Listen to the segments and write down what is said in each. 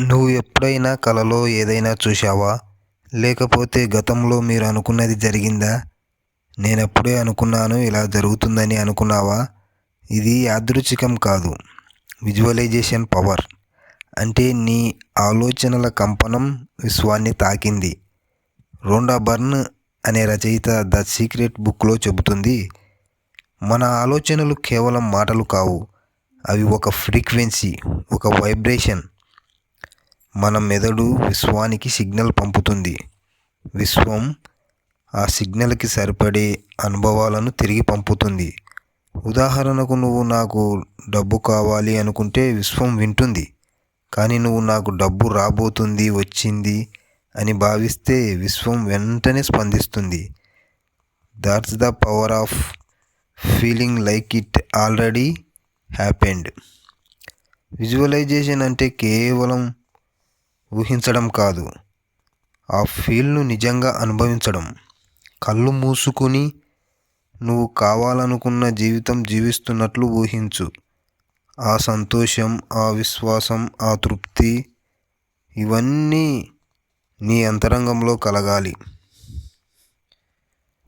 నువ్వు ఎప్పుడైనా కలలో ఏదైనా చూశావా? లేకపోతే గతంలో మీరు అనుకున్నది జరిగిందా? నేనప్పుడే అనుకున్నాను ఇలా జరుగుతుందని అనుకున్నావా? ఇది యాదృచ్ఛికం కాదు. Visualization power. అంటే నీ ఆలోచనల కంపనం విశ్వాన్ని తాకింది. రోండా బర్న్ అనే రచయిత ద సీక్రెట్ బుక్లో చెబుతుంది మన ఆలోచనలు కేవలం మాటలు కావు అవి ఒక ఫ్రీక్వెన్సీ ఒక వైబ్రేషన్. మన మెదడు విశ్వానికి సిగ్నల్ పంపుతుంది. విశ్వం ఆ సిగ్నల్కి సరిపడే అనుభవాలను తిరిగి పంపుతుంది. ఉదాహరణకు నువ్వు నాకు డబ్బు కావాలి అనుకుంటే విశ్వం వింటుంది. కానీ నువ్వు నాకు డబ్బు రాబోతుంది వచ్చింది అని భావిస్తే విశ్వం వెంటనే స్పందిస్తుంది. That's the power of feeling like it already happened visualization అంటే కేవలం ఊహించడం కాదు. ఆ ఫీల్ను నిజంగా అనుభవించడం. కళ్ళు మూసుకుని నువ్వు కావాలనుకున్న జీవితం జీవిస్తున్నట్లు ఊహించు. ఆ సంతోషం ఆ విశ్వాసం ఆ తృప్తి ఇవన్నీ నీ అంతరంగంలో కలగాలి.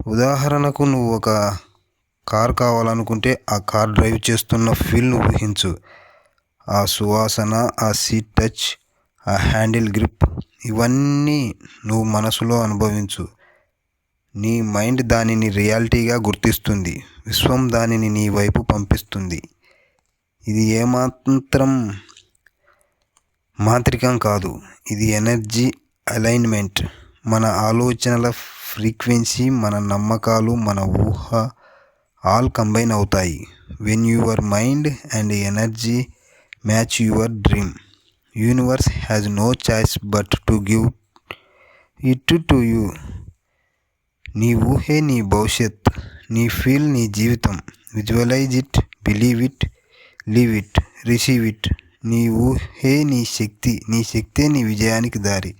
ఉదాహరణకు నువ్వు ఒక కార్ కావాలనుకుంటే ఆ కార్ డ్రైవ్ చేస్తున్న ఫీల్ను ఊహించు. ఆ సువాసన ఆ సీట్ టచ్ ఆ హ్యాండిల్ గ్రిప్ ఇవన్నీ నువ్వు మనసులో అనుభవించు. నీ మైండ్ దానిని రియాలిటీగా గుర్తిస్తుంది. విశ్వం దానిని నీ వైపు పంపిస్తుంది. ఇది ఏమాత్రం మాంత్రికం కాదు. ఇది ఎనర్జీ అలైన్మెంట్. మన ఆలోచనల ఫ్రీక్వెన్సీ మన నమ్మకాలు మన ఊహ ఆల్ కంబైన్ అవుతాయి. When your mind and energy match your dream universe has no choice but to give it to you నీ ఊహే నీ భవిష్యత్ నీ ఫీల్ నీ జీవితం. Visualize it believe it leave it receive it నీ ఊహే నీ శక్తి నీ శక్తే నీ విజయానికి దారి.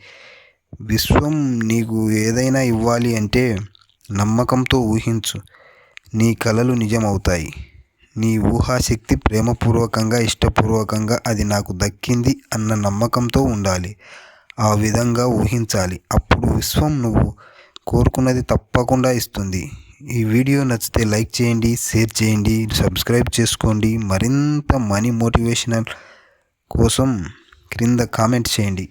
విశ్వం నీకు ఏదైనా ఇవ్వాలి అంటే నమ్మకంతో ఊహించు. నీ కలలు నిజమవుతాయి. నీ ఊహాశక్తి ప్రేమపూర్వకంగా ఇష్టపూర్వకంగా అది నాకు దక్కింది అన్న నమ్మకంతో ఉండాలి. ఆ విధంగా ఊహించాలి. అప్పుడు విశ్వం నువ్వు కోరుకున్నది తప్పకుండా ఇస్తుంది. ఈ వీడియో నచ్చితే లైక్ చేయండి షేర్ చేయండి సబ్స్క్రైబ్ చేసుకోండి. మరింత మనీ మోటివేషనల్ కోసం క్రింద కామెంట్ చేయండి.